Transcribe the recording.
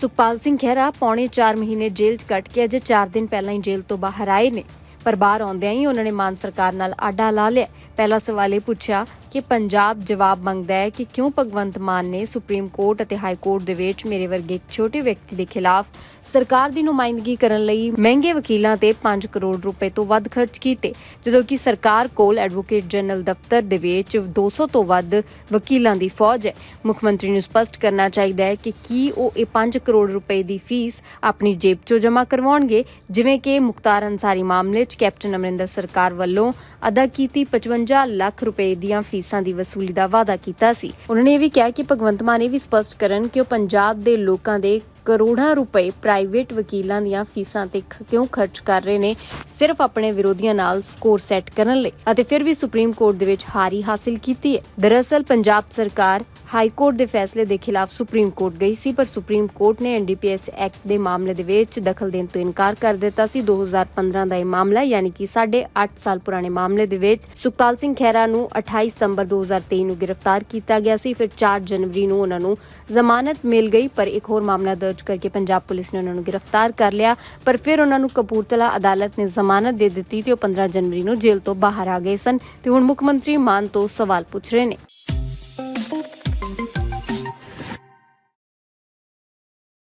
ਸੁਖਪਾਲ ਸਿੰਘ ਖਹਿਰਾ ਪੌਣੇ 4 ਮਹੀਨੇ ਜੇਲ੍ਹ 'ਚ ਕੱਟ ਕੇ ਅਜੇ 4 ਦਿਨ ਪਹਿਲਾਂ ਹੀ ਜੇਲ੍ਹ ਤੋਂ ਬਾਹਰ ਆਏ ਨੇ। ਪਰ ਬਾਹਰ ਆਉਂਦਿਆਂ ਹੀ ਉਹਨਾਂ ਨੇ ਮਾਨ ਸਰਕਾਰ ਨਾਲ ਆਡਾ ਲਾ ਲਿਆ। ਪਹਿਲਾ ਸਵਾਲ ਇਹ ਪੁੱਛਿਆ ਕਿ ਪੰਜਾਬ ਜਵਾਬ ਮੰਗਦਾ ਹੈ ਕਿ ਕਿਉਂ ਭਗਵੰਤ ਮਾਨ ਨੇ ਸੁਪਰੀਮ ਕੋਰਟ ਅਤੇ ਹਾਈ ਕੋਰਟ ਦੇ ਵਿੱਚ ਮੇਰੇ ਵਰਗੇ ਛੋਟੇ ਵਿਅਕਤੀ ਦੇ ਖਿਲਾਫ ਸਰਕਾਰ ਦੀ ਨੁਮਾਇੰਦਗੀ ਕਰਨ ਲਈ ਮਹਿੰਗੇ ਵਕੀਲਾਂ ਤੇ 5 ਕਰੋੜ ਰੁਪਏ ਤੋਂ ਵੱਧ ਖਰਚ ਕੀਤੇ, ਜਦੋਂ ਕਿ ਸਰਕਾਰ ਕੋਲ ਐਡਵੋਕੇਟ ਜਨਰਲ ਦਫ਼ਤਰ ਦੇ ਵਿੱਚ 200 ਤੋਂ ਵੱਧ ਵਕੀਲਾਂ ਦੀ ਫੌਜ ਹੈ। ਮੁੱਖ ਮੰਤਰੀ ਨੂੰ ਸਪਸ਼ਟ ਕਰਨਾ ਚਾਹੀਦਾ ਹੈ ਕਿ ਕੀ ਉਹ ਇਹ 5 ਕਰੋੜ ਰੁਪਏ ਦੀ ਫੀਸ ਆਪਣੀ ਜੇਬ 'ਚੋਂ ਜਮ੍ਹਾਂ ਕਰਵਾਉਣਗੇ, ਜਿਵੇਂ ਕਿ ਮੁਖਤਾਰ ਅੰਸਾਰੀ ਮਾਮਲੇ 'ਚ ਕੈਪਟਨ ਅਮਰਿੰਦਰ ਸਰਕਾਰ ਵੱਲੋਂ ਅਦਾ ਕੀਤੀ 55 ਲੱਖ ਰੁਪਏ ਦੀਆਂ ਫੀਸਾਂ ਦੀ ਵਸੂਲੀ ਦਾ ਵਾਅਦਾ ਕੀਤਾ ਸੀ। ਉਹਨਾਂ ਨੇ ਇਹ ਵੀ ਕਿਹਾ ਕਿ ਭਗਵੰਤ ਮਾਨ ਇਹ ਵੀ ਸਪਸ਼ਟ ਕਰਨ ਕਿ ਉਹ ਪੰਜਾਬ ਦੇ ਲੋਕਾਂ ਦੇ ਕਰੋੜਾਂ ਰੁਪਏ ਪ੍ਰਾਈਵੇਟ ਵਕੀਲਾਂ ਦੀਆਂ ਫੀਸਾਂ ਤੇ ਕਿਉਂ ਖਰਚ ਕਰ ਰਹੇ ਨੇ? ਸਿਰਫ ਆਪਣੇ ਵਿਰੋਧੀਆਂ ਨਾਲ ਸਕੋਰ ਸੈੱਟ ਕਰਨ ਲਈ। ਅਤੇ ਫਿਰ ਵੀ ਸੁਪਰੀਮ ਕੋਰਟ ਦੇ ਵਿੱਚ ਹਾਰੀ ਹਾਸਿਲ ਕੀਤੀ ਹੈ। ਦਰਅਸਲ, ਪੰਜਾਬ ਸਰਕਾਰ ਹਾਈ ਕੋਰਟ ਦੇ ਫੈਸਲੇ ਦੇ ਖਿਲਾਫ ਸੁਪਰੀਮ ਕੋਰਟ ਗਈ ਸੀ, ਪਰ ਸੁਪਰੀਮ ਕੋਰਟ ਨੇ ਐਨਡੀਪੀਐਸ ਐਕਟ ਦੇ ਮਾਮਲੇ ਦੇ ਵਿੱਚ ਦਖਲ ਦੇਣ ਤੋਂ ਇਨਕਾਰ ਕਰ ਦਿੱਤਾ ਸੀ। 2015 ਦਾ ਇਹ ਮਾਮਲਾ, ਯਾਨੀ ਕਿ ਸਾਢੇ 8 ਸਾਲ ਪੁਰਾਣੇ ਮਾਮਲੇ ਦੇ ਵਿੱਚ ਸੁਖਪਾਲ ਸਿੰਘ ਖਹਿਰਾ ਨੂੰ 28 ਸਤੰਬਰ 2023 ਨੂੰ ਗ੍ਰਿਫਤਾਰ ਕੀਤਾ ਗਿਆ ਸੀ। ਫਿਰ 4 ਜਨਵਰੀ ਨੂੰ ਉਹਨਾਂ ਨੂੰ ਜ਼ਮਾਨਤ ਮਿਲ ਗਈ, ਪਰ ਇੱਕ ਹੋਰ ਮਾਮਲਾ ਦਰਜ ਦਰਜ ਕਰਕੇ ਪੰਜਾਬ ਪੁਲਿਸ ਨੇ ਉਹਨਾਂ ਨੂੰ ਗ੍ਰਿਫਤਾਰ ਕਰ ਲਿਆ, ਪਰ ਫਿਰ ਉਹਨਾਂ ਨੂੰ ਕਪੂਰਥਲਾ ਅਦਾਲਤ ਨੇ ਜ਼ਮਾਨਤ ਦੇ ਦਿੱਤੀ ਤੇ ਉਹ 15 ਜਨਵਰੀ ਨੂੰ ਜੇਲ੍ਹ ਤੋਂ ਬਾਹਰ ਆ ਗਏ ਸਨ। ਤੇ ਹੁਣ ਮੁੱਖ ਮੰਤਰੀ ਮਾਨ ਤੋਂ ਸਵਾਲ ਪੁੱਛ ਰਹੇ ਨੇ।